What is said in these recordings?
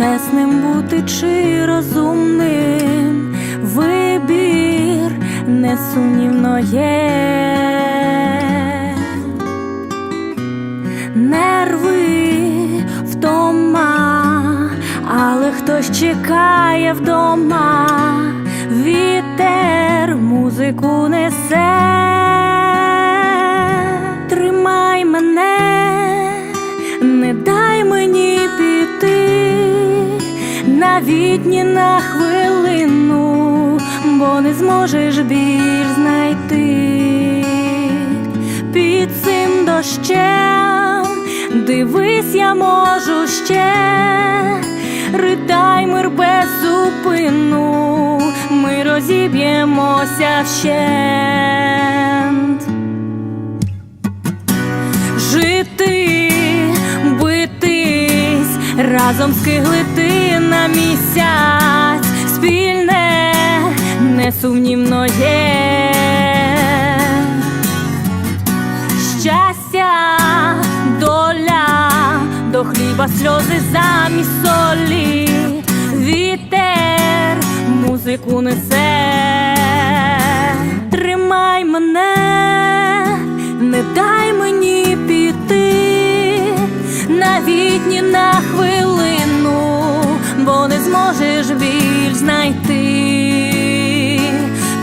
Мудрим бути чи розумним вибір несумнівно є. Нерви втома, але хтось чекає вдома, вітер навіть ні на хвилину, бо не зможеш більш знайти під цим дощем, дивись, я можу ще, ритай мир без зупину, ми розіб'ємося вщент. Разом скиглити на місяць, спільне, несумнівно є. Щастя, доля, до хліба сльози замість солі, вітер музику несе, тримай мене, не дай мені піти, навіть ні на хвилину, зможеш біль знайти.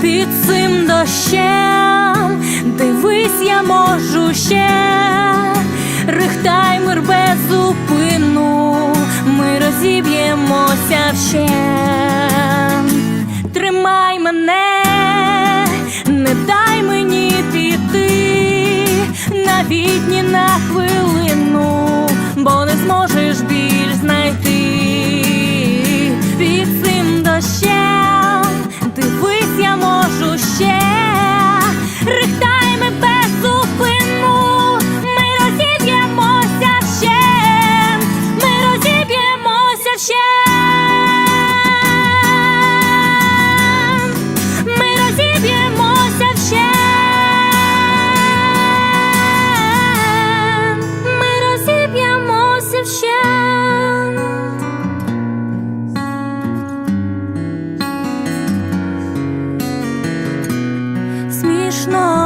Під цим дощем, дивись, я можу ще, рихтай мир без зупину, ми розіб'ємося вщент. Тримай мене, не дай мені піти, навіть ні на хвилину, можна.